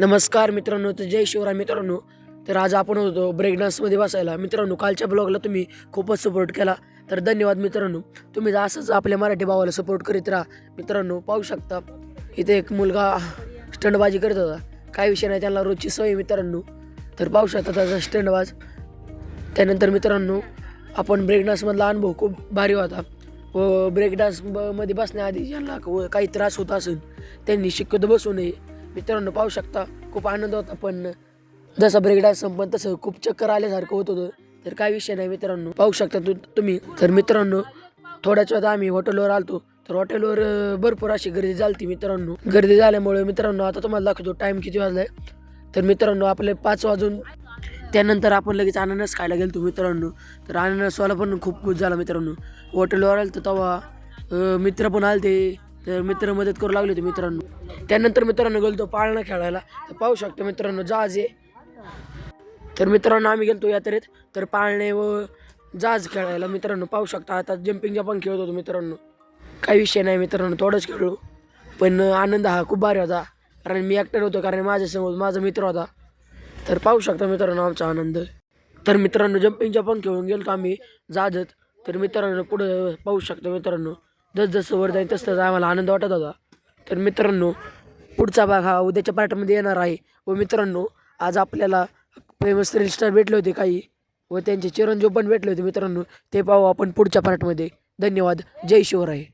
नमस्कार मित्रांनो तर जय शिवराय मित्रांनो. तर आज आपण होतो ब्रेक डान्समध्ये बसायला. मित्रांनो कालच्या ब्लॉगला तुम्ही खूपच सपोर्ट केला. तर धन्यवाद मित्रांनो. तुम्ही जर असंच आपल्या मराठी भावाला सपोर्ट करीत राहा मित्रांनो पाहू शकता इथे एक मुलगा स्टंडबाजी करत होता. काय विषय नाही त्यांना रोजची सवय मित्रांनो. तर पाहू शकता त्याचा स्टंडबाज. त्यानंतर मित्रांनो आपण ब्रेक डान्समधला अनुभव खूप भारी होता. व ब्रेक ब- मध्ये बसण्याआधी ज्यांना व काही त्रास होत असेल त्यांनी शक्यतो बसू नये. मित्रांनो पाहू शकता खूप आनंद होता पण जसा ब्रेक डान्स संपन तसं खूप चक्कर आल्यासारखं होत होतं. तर काय विषय नाही मित्रांनो पाहू शकता तू तुम्ही. तर मित्रांनो थोड्याच वेळात आम्ही हॉटेलवर आलतो. तर हॉटेलवर भरपूर अशी गर्दी झालती मित्रांनो. गर्दी झाल्यामुळे मित्रांनो आता तुम्हाला दाखवतो टाईम किती वाजला आहे तर मित्रांनो आपले पाच वाजून त्यानंतर आपण लगेच अननस खायला गेलो मित्रांनो. तर अननसवाला पण खूप खुश झाला मित्रांनो. हॉटेलवर आलं तर तेव्हा मित्र पण आले ते तर मित्र मदत करू लागले होते मित्रांनो. त्यानंतर मित्रांनो गेलो पाळणा खेळायला. तर पाहू शकतो मित्रांनो जहाज आहे. तर मित्रांनो आम्ही गेलो यात्रेत. तर पाळणे व जहाज खेळायला मित्रांनो पाहू शकता आता जम्पिंगचा पण खेळत होतो मित्रांनो. काही विषय नाही मित्रांनो थोडंच खेळलो. पण आनंद हा खूप भारी होता. कारण मी ॲक्टर होतो कारण माझ्यासमोर माझा मित्र होता. तर पाहू शकता मित्रांनो आमचा आनंद. तर मित्रांनो जम्पिंगच्या पण खेळून गेलो आम्ही जाजत तर मित्रांनो पुढं पाहू शकतो मित्रांनो. जसजसं वर जाईल तसं आम्हाला आनंद वाटत होता. तर मित्रांनो पुढचा भाग हा उद्याच्या पार्टमध्ये येणार आहे. व मित्रांनो आज आपल्याला फेमस रील स्टार भेटले होते काही. व त्यांचे चिरंजीव पण भेटले होते मित्रांनो. ते पाहू आपण पुढच्या पार्टमध्ये धन्यवाद. जय शिवराय.